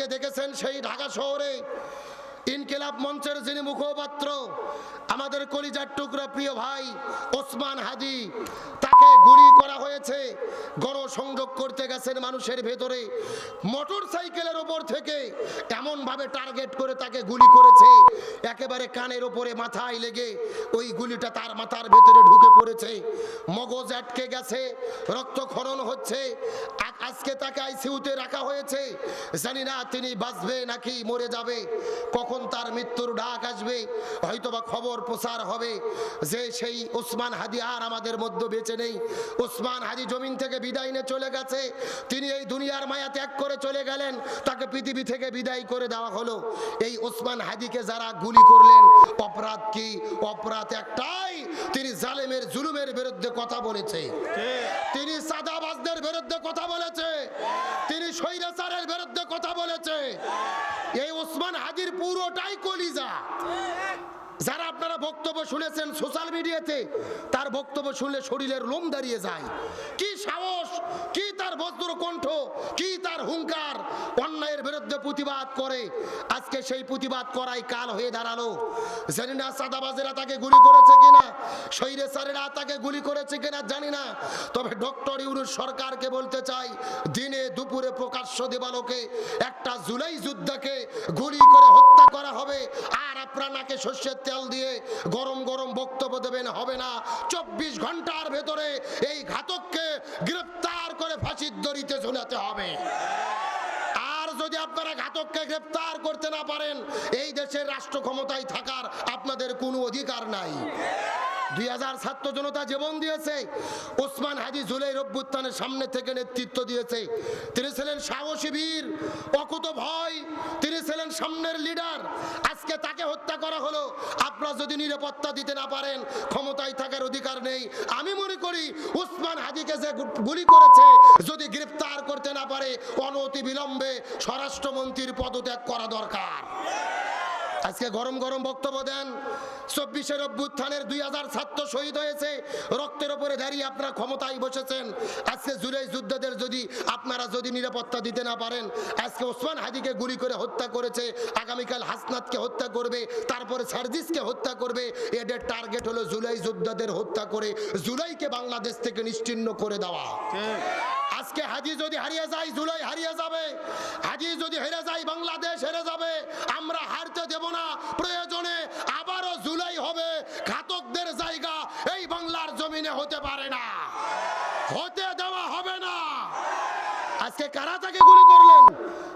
আজকে দেখেছেন সেই ঢাকা শহরে ইনকিলাব মঞ্চের যিনি মুখপাত্র, আমাদের কলিজার টুকরা প্রিয় ভাই ওসমান হাদি তাকে গুলি করা হয়েছে। গণসংযোগ করতে গেছেন মানুষের ভেতরে। মোটর সাইকেলের ওপর থেকে এমন ভাবে টার্গেট করে তাকে গুলি করেছে। একেবারে কানের ওপরে মাথায় লেগে ওই গুলিটা তার মাথার ভেতরে ঢুকে পড়েছে। মগজ আটকে গেছে, রক্তক্ষরণ হচ্ছে। আজকে তাকে আইসিউতে রাখা হয়েছে। জানি না তিনি বাঁচবে নাকি মরে যাবে। কখন তার মৃত্যুর ডাক আসবে? হয়তোবা খবর প্রচার হবে যে সেই ওসমান হাদি আর আমাদের মধ্যে বেঁচে নেই। ওসমান হাদি জমিন থেকে বিদায় নিয়ে চলে গেছে। তিনি এই দুনিয়ার মায়া ত্যাগ করে চলে গেলেন। তাকে পৃথিবী থেকে বিদায় করে দেওয়া হলো। এই ওসমান হাদিকে যারা গুলি করলেন, অপরাধ কি? অপরাধ একটাই। তিনি জালেমের, জুলুমের বিরুদ্ধে কথা বলেছে। তিনি সাদাবাজদের বিরুদ্ধে কথা বলেছে। তিনি স্বৈরাচারের বিরুদ্ধে কথা বলেছে। এই হাজির পুরোটাই কলিজা। যারা আপনারা বক্তব্য শুনেছেন সোশ্যাল মিডিয়াতে, তার বক্তব্য শুনলে শরীরের লোম দাঁড়িয়ে যায়। কি সাহস, কি তার বজ্র কণ্ঠ কি তার হুঙ্কার প্রতিবাদ করে। আজকে সেই প্রতিবাদ করাই কাল হয়ে দাঁড়াল। জানি না সাদাবাজেরা তাকে গুলি করেছে কিনা, শৈরে সারেরা তাকে গুলি করেছে কিনা, জানি না। তবে ডক্টর ইউনুস সরকারকে বলতে চাই, দিনে দুপুরে প্রকাশ্য দেবালোকে, একটা জুলাই যুদ্ধকে গুলি করে হত্যা করা হবে। আর আপনার নাকে শস্যের তেল দিয়ে গরম গরম বক্তব্য দেবেন, হবে না। চব্বিশ ঘণ্টার ভেতরে এই ঘাতককে গ্রেপ্তার করে ফাঁসির দড়িতে ঝুলাতে হবে। আপনারা ঘাতককে গ্রেপ্তার করতে না পারেন, এই দেশের রাষ্ট্র ক্ষমতায় থাকার আপনাদের কোনো অধিকার নাই। দুই হাজার ছাত্র জনতা জীবন দিয়েছে, ওসমান হাজি জুলাই রব্বুত্তানের সামনে থেকে নেতৃত্ব দিয়েছে। তিনি ছিলেন সাহসী বীর অকুত ভয় তিনি ছিলেন সামনের লিডার। আজকে তাকে হত্যা করা হলো। আপনারা যদি নিরাপত্তা দিতে না পারেন, ক্ষমতায় থাকার অধিকার নেই। আমি মনে করি উসমান হাজিকে যে গুলি করেছে, যদি গ্রেপ্তার করতে না পারে, অনতি বিলম্বে স্বরাষ্ট্রমন্ত্রীর পদত্যাগ করা দরকার। আজকে গরম গরম বক্তব্য দেন। চব্বিশের অভ্যুত্থানের দুই হাজার ছাত্র শহীদ হয়েছে। রক্তের ওপরে দাঁড়িয়ে আপনারা ক্ষমতায় বসেছেন। আজকে জুলাই যুদ্ধদের যদি আপনারা যদি নিরাপত্তা দিতে না পারেন, আজকে ওসমান হাদিকে গুলি করে হত্যা করেছে, আগামীকাল হাসনাতকে হত্যা করবে, তারপরে সার্জিসকে হত্যা করবে, এদের টার্গেট হলো জুলাই যোদ্ধাদের হত্যা করে, জুলাইকে বাংলাদেশ থেকে নিশ্চিহ্ন করে দেওয়া। আজকে হাজি যদি হারিয়ে যায়, জুলাই হারিয়ে যাবে। হাজি যদি হেরে যায়, বাংলাদেশ হেরে যাবে। দেব না। প্রয়োজনে আবারও জুলাই হবে। ঘাতকদের জায়গা এই বাংলার জমিনে হতে পারে না। হতে দেওয়া হবে না। আজকে কারা তাকে গুলি করলেন।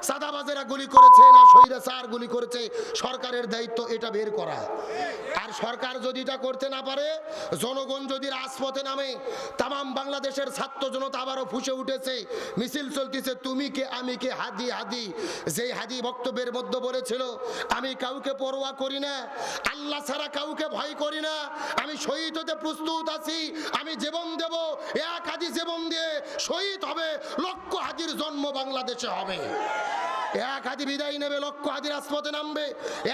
সাদাবাজেরা গুলি করেছে না শহীদে স্যার গুলি করেছে, সরকারের দায়িত্ব এটা বের করা। আর সরকার যদি এটা করতে না পারে, জনগণ যদি রাজপথে নামে, তামাম বাংলাদেশের ছাত্র জনতা আবারও ফুসে উঠেছে। মিছিল চলতেছে, তুমি কে, আমি কে, হাদি হাদি। যেই হাদি বক্তব্যের মধ্যে বলেছিল, আমি কাউকে পরোয়া করি না, আল্লাহ ছাড়া কাউকে ভয় করি না, আমি শহীদ হতে প্রস্তুত আছি, আমি জীবন দেব, এক হাদি জীবন দিয়ে শহীদ হবে, লক্ষ হাজির জন্ম বাংলাদেশে হবে। এক হাদি বিদায় নেবে লক্ষ হাদি রাজপথে নামবে।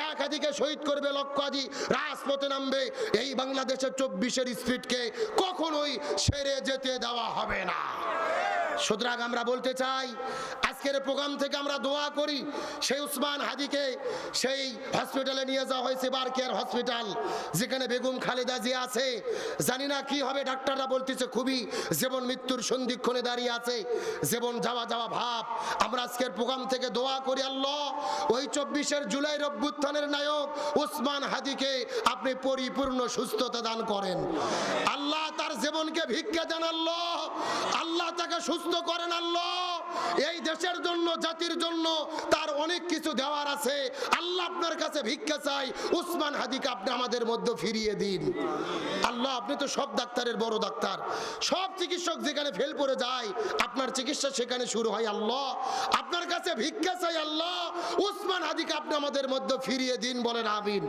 এক হাদিকে শহীদ করবে লক্ষ হাদি রাজপথে নামবে। এই বাংলাদেশের চব্বিশের স্পিডকে কখনোই সেরে যেতে দেওয়া হবে না। সুতরাং আমরা বলতে চাই, আজকের প্রোগ্রাম থেকে আমরা দোয়া করি, সেই উসমান হাদিকে সেই হসপিটালে নিয়ে যাওয়া হয়েছে, বার কেয়ার হসপিটাল, যেখানে বেগম খালেদা জিয়া আছে। জানি না কি হবে, ডাক্তাররা বলতেছে খুবই জীবন মৃত্যুর সন্ধিক্ষণে দাঁড়িয়ে আছে, জীবন যাওয়া যাওয়া ভাব। আমরা আজকের প্রোগ্রাম থেকে দোয়া করি আল্লাহ। ওই চব্বিশের জুলাই রব্যুত্থানের নায়ক উসমান হাদিকে আপনি পরিপূর্ণ সুস্থতা দান করেন। আল্লাহ তার জীবনকে ভিক্ষা দেন আল্লাহ। আল্লাহ তাকে সুস্থ করেন আল্লাহ। এই দেশের জন্য, জাতির জন্য তার অনেক কিছু দেওয়ার আছে। আল্লাহ আপনার কাছে ভিক্ষা চাই, উসমান হাদিকে আপনি আমাদের মধ্যে ফিরিয়ে দিন। আল্লাহ, আপনি তো সব ডাক্তারের বড় ডাক্তার। সব চিকিৎসক যেখানে ফেল করে যায়, আপনার চিকিৎসা সেখানে শুরু হয় আল্লাহ। আপনার কাছে ভিক্ষা চাই আল্লাহ। উসমান হাদিকে আপনি আমাদের মধ্যে ফিরিয়ে দিন বলেন আমিন।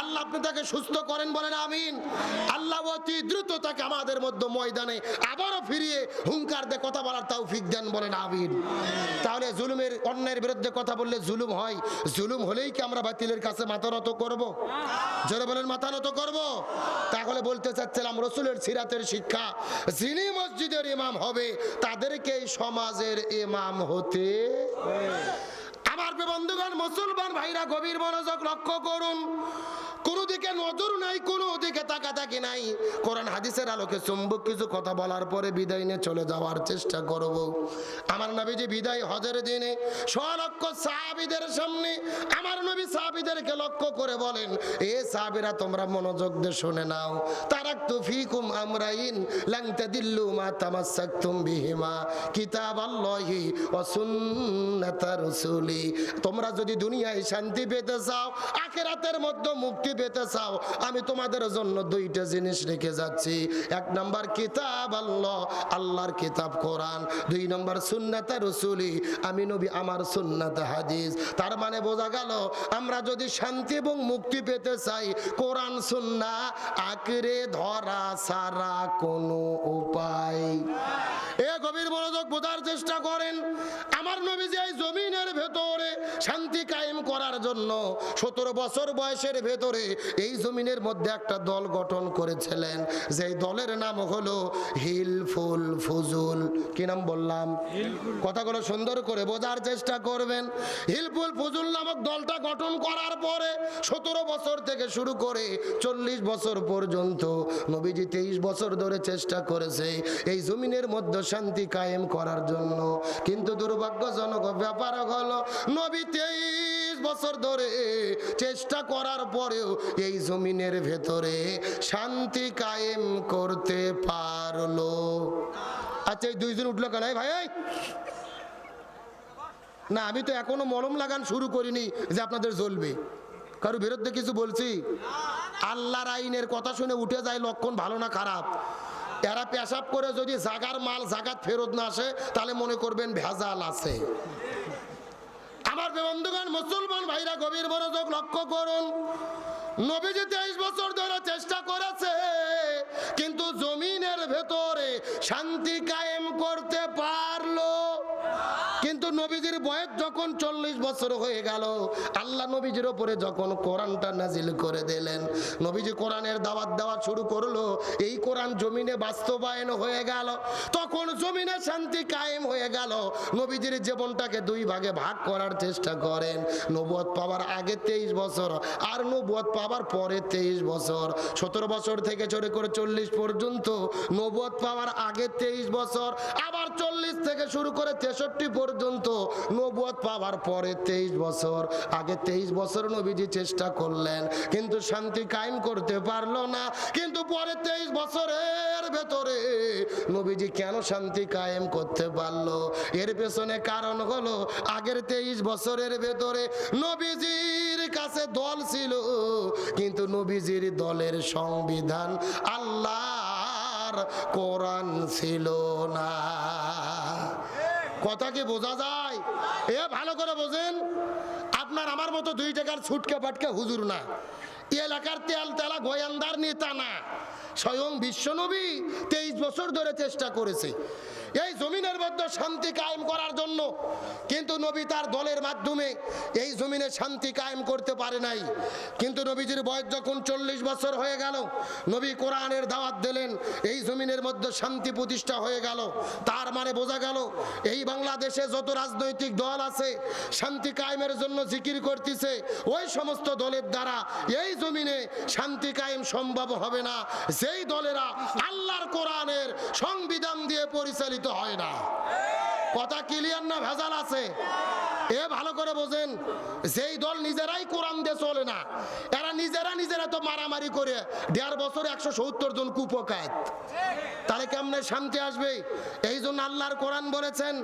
আল্লাহ আপনি তাকে সুস্থ করেন বলেন আমিন। আল্লাহ অতি দ্রুত তাকে আমাদের মধ্যে ময়দানে আবারও ফিরিয়ে হুঙ্কার দিয়ে কথা বলার তাও ফিক দেন বলেন আমিন। তাহলে জুলুমের, অন্যায়ের বিরুদ্ধে কথা বললে জুলুম হয়। জুলুম হলেই কি আমরা বাতিলের কাছে মাথা নত করব? জোরে বলেন, মাথা নত করব? তাহলে বলতে চাচ্ছিলাম, রসুলের সিরাতের শিক্ষা, যিনি মসজিদের ইমাম হবে, তাদেরকে সমাজের ইমাম হতে বন্ধুগণ মুসলমান ভাইরা গভীর মনোযোগ লক্ষ্য করুন। কোনো দিকে নজর নাই, কোনো দিকে তাকাতাকি নাই। কোরআন হাদিসের আলোকে চুম্বক কিছু কথা বলার পরে বিদায় নিয়ে চলে যাওয়ার চেষ্টা করব। আমার নবী যে বিদায় হজের দিনে লক্ষ সাহাবিদের সামনে আমার নবী সাহাবিদেরকে লক্ষ্য করে বলেন, এ সাহাবিরা, তোমরা মনোযোগ দিয়ে শুনে নাও। তারাক্তু ফিকুম আমরাইন লাং তাদিল্লু মা তামাসসাকতুম বিহিমা কিতাবাল্লাহি ওয়া সুন্নাতা রাসূলি। তোমরা যদি দুনিয়ায় শান্তি পেতে চাও, আখেরাতের মধ্যে মুক্তি পেতে চাও, আমি তোমাদের জন্য দুইটা জিনিস রেখে যাচ্ছি। এক নাম্বার কিতাব আল্লাহ, আল্লাহর কিতাব কোরআন। দুই নম্বর সুন্নাতে রসুলি, আমি নবী আমার সুন্নাতে হাদিস। তার মানে বোঝা গেল, আমরা যদি শান্তি এবং মুক্তি পেতে চাই, কোরআন, সুন্না আঁকড়ে ধরা সারা কোনো উপায়। এ গভীর মনোযোগ বোঝার চেষ্টা করেন, আমার নবী যে জমিনের জন্য সতেরো বছর বয়সের ভেতরে এই জমিনের মধ্যে একটা দল গঠন করেছিলেন। যেই দলের নাম হলো হিলফুল ফুজুল। কি নাম বললাম? কথাগুলো সুন্দর করে বোঝার চেষ্টা করবেন। হিলফুল ফুজুল নামক দলটা গঠন করার পরে সতেরো বছর থেকে শুরু করে চল্লিশ বছর পর্যন্ত নবীজি তেইশ বছর ধরে চেষ্টা করেছে এই জমিনের মধ্যে শান্তি কায়েম করার জন্য। কিন্তু দুর্ভাগ্যজনক ব্যাপার হলো নবী তেইশ বছর ধরে চেষ্টা করার পরেও এই জমিনের ভেতরে শান্তি কায়েম করতে পারল। আচ্ছা এই দুইজন উঠল কেন? ভাই না, আমি তো এখনও মলম লাগান শুরু করিনি যে আপনাদের জ্বলবে। কারও বিরুদ্ধে কিছু বলছি? আল্লাহর আইনের কথা শুনে উঠে যায় লক্ষণ ভালো না খারাপ। এরা পেশাব করে যদি জাগার মাল জাগাত ফেরত না আসে, তাহলে মনে করবেন ভেজাল আছে। আমার বন্ধুগণ, মুসলমান ভাইরা গভীর মনোযোগ লক্ষ্য করুন। নবীজি তেইশ বছর ধরে চেষ্টা করেছে, কিন্তু জমিনের ভেতরে শান্তি কায়েম করতে কিন্তু নবীজির বয়স যখন চল্লিশ বছর হয়ে গেল, আল্লাহ নবীজির ওপরে যখন কোরআনটা নাজিল করে দিলেন, নবীজি কোরআনের দাওয়াত দেওয়া শুরু করল, এই কোরআন জমিনে বাস্তবায়ন হয়ে গেল। তখন জমিনে শান্তি কায়েম হয়ে গেল। নবীজির জীবনটাকে দুই ভাগে ভাগ করার চেষ্টা করেন। নবুয়ত পাওয়ার আগে তেইশ বছর, আর নবুয়ত পাওয়ার পরে তেইশ বছর। সতেরো বছর থেকে চড়ে করে চল্লিশ পর্যন্ত নবুয়ত পাওয়ার আগে তেইশ বছর, আবার চল্লিশ থেকে শুরু করে তেষট্টি পর্যন্ত নবুয়ত পাওয়ার পরে তেইশ বছর, আগে তেইশ বছর নবীজি চেষ্টা করলেন, কিন্তু শান্তি কায়েম করতে পারল না। কিন্তু পরে তেইশ বছরের ভেতরে নবীজি কেন শান্তি কায়েম করতে পারল? এর পেছনে কারণ হলো, আগের তেইশ বছরের ভেতরে নবীজির কাছে দল ছিল, কিন্তু নবীজির দলের সংবিধান আল্লাহর কোরআন ছিল না। কথা কি বোঝা যায়? এ ভালো করে বোঝেন আপনার আমার মতো দুই টাকার ছুটকে পাটকে হুজুর না। এলাকার তেল তেলা গোয়ান্দার নেতা না। স্বয়ং বিশ্বনবী তেইশ বছর ধরে চেষ্টা করেছে। এই জমিনের মধ্যে শান্তি কায়েম করার জন্য। কিন্তু নবী তার দলের মাধ্যমে এই জমিনে শান্তি কায়েম করতে পারে নাই। কিন্তু নবীজির বয়স যখন চল্লিশ বছর হয়ে গেল, নবী কোরআনের দাওয়াত দিলেন, এই জমিনের মধ্যে শান্তি প্রতিষ্ঠা হয়ে গেল। তার মানে বোঝা গেল, এই বাংলাদেশে যত রাজনৈতিক দল আছে, শান্তি কায়েমের জন্য জিকির করতেছে, ওই সমস্ত দলের দ্বারা এই জমিনে শান্তি কায়েম সম্ভব হবে না। যেই দলেরা আল্লাহর কোরআনের সংবিধান দিয়ে পরিচালিত হয় না। কথা ক্লিয়ার না ভেজাল আছে? এ ভালো করে বোঝেন, যেই দল নিজেরাই কোরআন দিয়ে চলে না, এরা নিজেরা নিজেরা তো মারামারি করে, দেড় বছর একশো সত্তর জন কুপকাত তাহলে কেমনে শান্তি আসবে? এই জন্য আল্লাহর কোরআন বলেছেন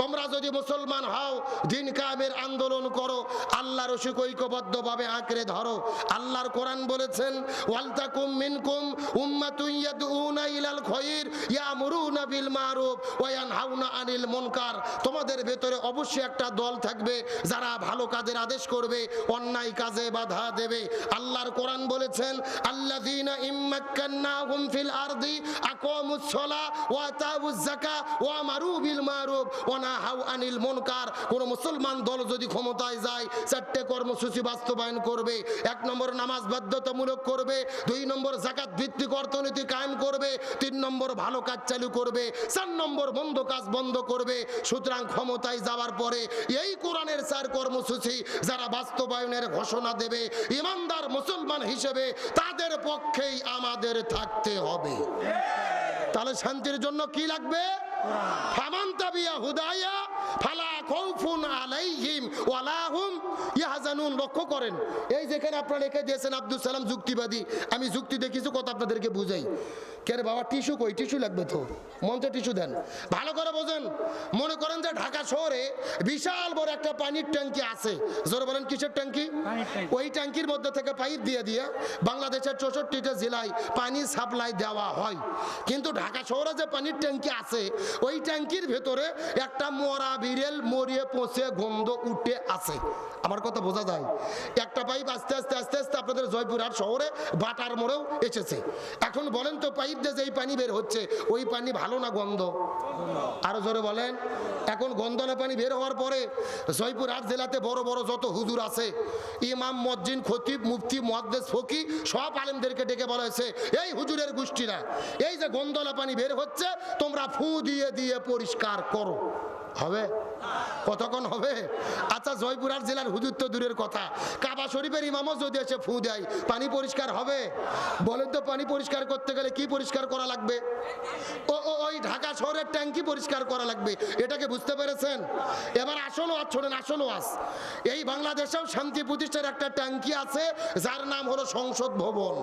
তোমরা যদি মুসলমান হও, দিন কায়েমের আন্দোলন করো, আল্লাহর রশিক ঐক্যবদ্ধভাবে আঁকড়ে ধরো। আল্লাহর কোরআন বলেছেন ওয়ালতা ওয়ালতাকুম মিনকুম উম্মাতুন ইয়াদউনা ইলাল খায়র ইয়ামুরুনা বিল মারুফ ওয়া ইয়ানহাউনা আনিল মুনকার। তোমাদের ভেতরে অবশ্যই একটা দল থাকবে যারা ভালো কাজের আদেশ করবে, অন্যায় কাজে বাধা দেবে। আল্লাহর কোরআন বলেছেন, আল্লাযীনা ইম্মাক্কান্নাহুম ফিল আরদি আকামুস ওয়া আতাউজ যাকা ওয়া মারু বিল মারুফ। ওয়া নাহাউ আনিল মুনকার। কোন মুসলমান দল যদি ক্ষমতায় যায়, চারটে কর্মসূচি বাস্তবায়ন করবে, এক নম্বর নামাজ বাধ্যতামূলক করবে, দুই নম্বর জাকাত ভিত্তিক অর্থনীতি কায়েম করবে, তিন নম্বর ভালো কাজ চালু করবে, চার নম্বর বন্ধ কাজ বন্ধ করবে, সুতরাং ক্ষমতায় যাওয়ার পরে এই কোরআনের চার কর্মসূচি যারা বাস্তবায়নের ঘোষণা দেবে, ইমানদার মুসলমান হিসেবে তাদের পক্ষেই আমাদের থাকতে হবে। তাহলে শান্তির জন্য কি লাগবে? ফামান্তাবিয়া হুদায়া, ফালা খাউফুন আলাইহিম ওয়ালা হুম লক্ষ্য করেন এই যেখানে আপনারা রেখে দিয়েছেন আব্দুল সালাম যুক্তিবাদী আমি যুক্তি দিয়ে কিছু কথা আপনাদেরকে বুঝাই। কেন বাবা টিস্যু কই? টিস্যু লাগবে তো মঞ্চে টিস্যু দেন। ভালো করে বোঝেন মনে করেন যে ঢাকা শহরে বিশাল বড় একটা পানির ট্যাঙ্কি আছে। জোরে বলেন কিসের ট্যাঙ্কি? ট্যাঙ্কি। ওই ট্যাঙ্কির মধ্যে থেকে পাইপ দিয়ে দিয়ে বাংলাদেশের চৌষট্টিটা জেলায় পানি সাপ্লাই দেওয়া হয়। কিন্তু ঢাকা শহরে যে পানির ট্যাঙ্কি আছে ওই ট্যাঙ্কির ভেতরে একটা মরা বিড়েল মরিয়ে পচে গন্ধ উঠে আছে। আমার কথা বোঝা যায়? একটা পাইপ আস্তে আস্তে আস্তে আস্তে আপনাদের জয়পুরহাট শহরে বাটার মোড়েও এসেছে। এখন বলেন তো পাইপ দিয়ে যে এই পানি বের হচ্ছে, ওই পানি ভালো না গন্ধ? আরও জোরে বলেন। এখন গন্ধনা পানি বের হওয়ার পরে জয়পুরহাট জেলাতে বড় বড় যত হুজুর আছে, ইমাম মজ্জিন খতিব, মুফতি মহাদ্দেস ফকি, সব আলেমদেরকে ডেকে বলা হয়েছে, এই হুজুরের গোষ্ঠীরা এই যে গন্ধলা পানি বের হচ্ছে, তোমরা ফু দিয়ে দিয়ে পরিষ্কার করো। হবে? কতক্ষণ হবে? আচ্ছা জয়পুরহাট জেলার হুজুর তো দূরের কথা। কাবা শরীফের ইমামও যদি এসে ফু দেয়, পানি পরিষ্কার হবে? বলেন তো, পানি পরিষ্কার করতে গেলে কি পরিষ্কার করা লাগবে? ও ওই ঢাকা শহরের ট্যাঙ্কি পরিষ্কার করা লাগবে। এটাকে বুঝতে পেরেছেন? এবার আসন ওয়াজ, শোনেন আসন ওয়াজ। এই বাংলাদেশেও শান্তি প্রতিষ্ঠার একটা ট্যাঙ্কি আছে, যার নাম হলো সংসদ ভবন।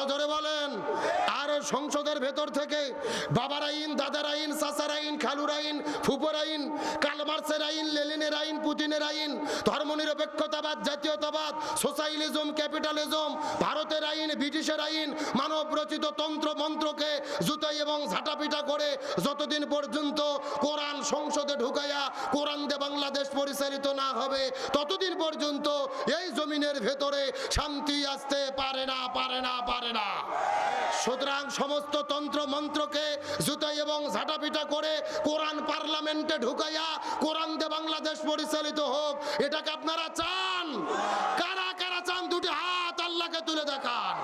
আরও ধরে বলেন। আর সংসদের ভেতর থেকে বাবার আইন দাদার আইন চাচার আইন খালুর আইন ফুপর আইন কালমার্সের আইন লেলিনের আইন পুতিনের আইন ধর্মনিরপেক্ষতাবাদ, জাতীয়তাবাদ সোশ্যালিজম ক্যাপিটালিজম, ভারতের আইন ব্রিটিশের আইন মানব রচিত তন্ত্র মন্ত্রকে জুতাই এবং ঝাঁটাপিটা করে যতদিন পর্যন্ত কোরআন সংসদে ঢুকাইয়া কোরআন দে বাংলাদেশ পরিচালিত না হবে, ততদিন পর্যন্ত এই জমিনের ভেতরে শান্তি আসতে পারে না পারে না পারে না। সুতরাং সমস্ত তন্ত্র মন্ত্রকে জুতাই এবং ঝাঁটাপিটা করে কোরআন পার্লামেন্টে ঢুকাইয়া কোরআন দে বাংলাদেশ পরিচালিত হোক, এটাকে আপনারা চান? কারা কারা চান দুটি হাত আল্লাহকে তুলে দেখান?